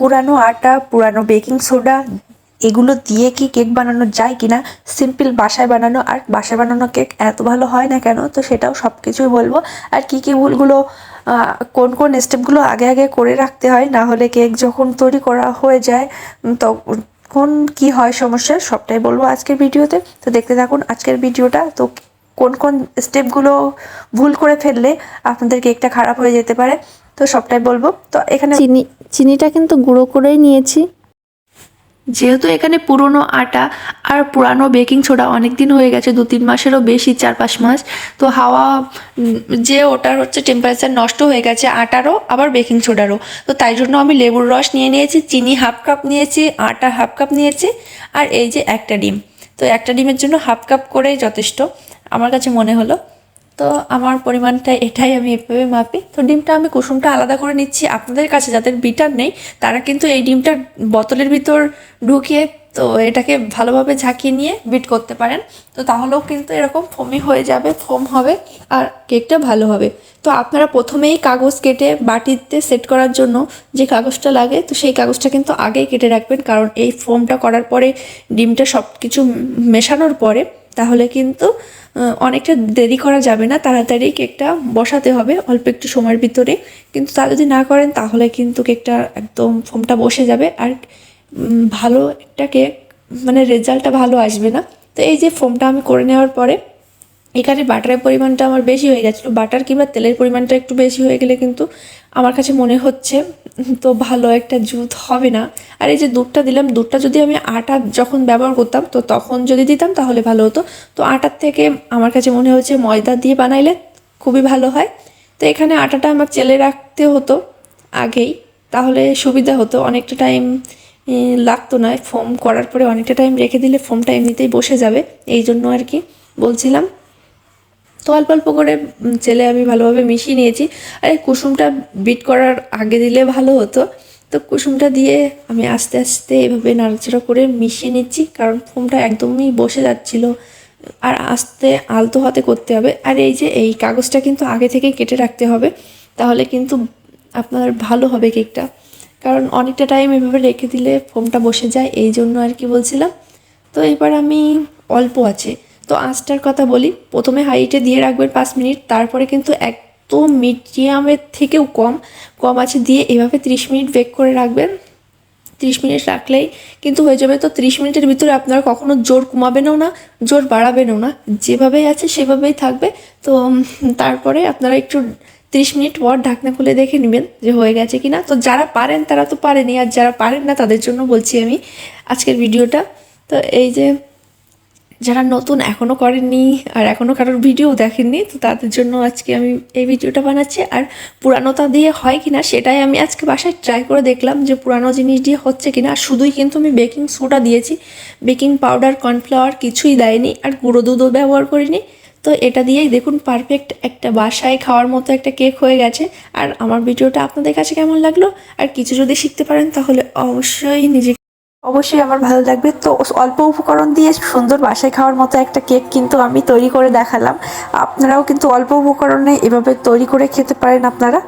পুরানো আটা পুরানো বেকিং সোডা এগুলো দিয়ে কি কেক বানানো যায় কি না সিম্পল বাসায় বানানো আর বাসায় বানানো কেক এত ভালো হয় না কেন? তো সেটাও সব কিছুই বলব। আর কি কি ভুলগুলো কোন কোন স্টেপগুলো আগে আগে করে রাখতে হয় না হলে কেক যখন তৈরি করা হয়ে যায় উম, কোন কি হয় সমস্যা সবটাই বলব আজকের ভিডিওতে। তো দেখতে থাকুন আজকের ভিডিওটা। তো কোন কোন স্টেপগুলো ভুল করে ফেললে আপনাদের কেকটা খারাপ হয়ে যেতে পারে তো সবটাই বলব। তো এখানে চিনি চিনিটা কিন্তু গুঁড়ো করেই নিয়েছি। যেহেতু এখানে পুরনো আটা আর পুরানো বেকিং সোডা অনেক দিন হয়ে গেছে দু তিন মাসেরও বেশি চার পাঁচ মাস তো হাওয়া যে ওটার হচ্ছে টেম্পারেচার নষ্ট হয়ে গেছে আটারও আবার বেকিং সোডারও। তো তাই জন্য আমি লেবুর রস নিয়ে নিয়েছি চিনি হাফ কাপ নিয়েছি আটা হাফ কাপ নিয়েছি আর এই যে একটা ডিম। তো একটা ডিমের জন্য হাফ কাপ করেই যথেষ্ট আমার কাছে মনে হলো। তো আমার পরিমাণটা এটাই আমি এভাবে মাপি। তো ডিমটা আমি কুসুমটা আলাদা করে নিচ্ছি। আপনাদের কাছে যাদের বিটার নেই, তারা কিন্তু এই ডিমটা বোতলের ভিতর ঢুকিয়ে তো এটাকে ভালোভাবে ঝাঁকিয়ে নিয়ে বিট করতে পারেন। তো তাহলেও কিন্তু এরকম ফোমি হয়ে যাবে, ফোম হবে আর কেকটা ভালো হবে। তো আপনারা প্রথমেই কাগজ কেটে বাটিতে সেট করার জন্য যে কাগজটা লাগে, তো সেই কাগজটা কিন্তু আগেই কেটে রাখবেন। কারণ এই ফোমটা করার পরে ডিমটা সব কিছু মেশানোর পরে তাহলে কিন্তু অনেকটা দেরি করা যাবে না। তাড়াতাড়ি কেকটা বসাতে হবে, অল্প একটু সময়ের ভিতরে। কিন্তু তা যদি না করেন, তাহলে কিন্তু কেকটা একদম ফোমটা বসে যাবে। আর ভালো একটা কেক মানে রেজাল্টটা ভালো আসবে না। তো এই যে ফোমটা আমি করে নেওয়ার পরে, এখানে বাটারের পরিমাণটা আমার বেশি হয়ে গেছিল। বাটার কিংবা তেলের পরিমাণটা একটু বেশি হয়ে গেলে কিন্তু আমার কাছে মনে হচ্ছে, তো ভালো একটা জুথ হবে না। আর এই যে দুধটা দিলাম, দুধটা যদি আমি আটা যখন ব্যবহার করতাম, তো তখন যদি দিতাম তাহলে ভালো হতো। তো আটার থেকে আমার কাছে মনে হচ্ছে ময়দা দিয়ে বানাইলে খুবই ভালো হয়। তো এখানে আটাটা আমার চেলে রাখতে হতো আগেই, তাহলে সুবিধা হতো। অনেকটা টাইম লাগতো না। ফোম করার পরে অনেকটা টাইম রেখে দিলে ফোমটা এমনিতেই বসে যাবে। এই জন্য আর কি বলছিলাম। তো অল্প অল্প করে চেলে আমি ভালোভাবে মিশিয়ে নিয়েছি। আর এই কুসুমটা বিট করার আগে দিলে ভালো হতো। তো কুসুমটা দিয়ে আমি আস্তে আস্তে এভাবে নাড়াচাড়া করে মিশিয়ে নিচ্ছি, কারণ ফোমটা একদমই বসে যাচ্ছিল। আর আস্তে আলতো হাতে করতে হবে। আর এই যে, এই কাগজটা কিন্তু আগে থেকে কেটে রাখতে হবে, তাহলে কিন্তু আপনার ভালো হবে কেকটা। কারণ অনেকটা টাইম এভাবে রেখে দিলে ফোমটা বসে যায়, এই জন্য আর কি বলছিলাম। তো এবার আমি অল্প আছে। তো আঁচটার কথা বলি, প্রথমে হাইটে দিয়ে রাখবেন পাঁচ মিনিট, তারপরে কিন্তু একদম মিডিয়ামের থেকেও কম কম আছে দিয়ে এভাবে ত্রিশ মিনিট বেক করে রাখবেন। ত্রিশ মিনিট রাখলেই কিন্তু হয়ে যাবে। তো ত্রিশ মিনিটের ভিতরে আপনারা কখনো জোর কমাবেনও না, জোর বাড়াবেনও না, যেভাবেই আছে সেভাবেই থাকবে। তো তারপরে আপনারা একটু ত্রিশ মিনিট পর ঢাকনা খুলে দেখে নেবেন যে হয়ে গেছে কি না তো যারা পারেন তারা তো পারেনি, আর যারা পারেন না তাদের জন্য বলছি আমি আজকের ভিডিওটা। তো এই যে যারা নতুন এখনও করেননি আর এখনও কারোর ভিডিও দেখেননি, তো তাদের জন্য আজকে আমি এই ভিডিওটা বানাচ্ছি। আর পুরানোটা দিয়ে হয় কিনা সেটাই আমি আজকে বাসায় ট্রাই করে দেখলাম যে পুরানো জিনিস দিয়ে হচ্ছে কিনা। আর শুধুই কিন্তু আমি বেকিং সোডা দিয়েছি। বেকিং পাউডার কর্নফ্লাওয়ার কিছুই দেয়নি আর গুঁড়ো দুধও ব্যবহার করিনি। তো এটা দিয়েই দেখুন পারফেক্ট একটা বাসায় খাওয়ার মতো একটা কেক হয়ে গেছে। আর আমার ভিডিওটা আপনাদের কাছে কেমন লাগল? আর কিছু যদি শিখতে পারেন তাহলে অবশ্যই নিজে অবশ্যই আমার ভালো লাগবে। তো অল্প উপকরণ দিয়ে সুন্দর বাসায় খাওয়ার মতো একটা কেক কিন্তু আমি তৈরি করে দেখালাম। আপনারাও কিন্তু অল্প উপকরণে এভাবে তৈরি করে খেতে পারেন আপনারা।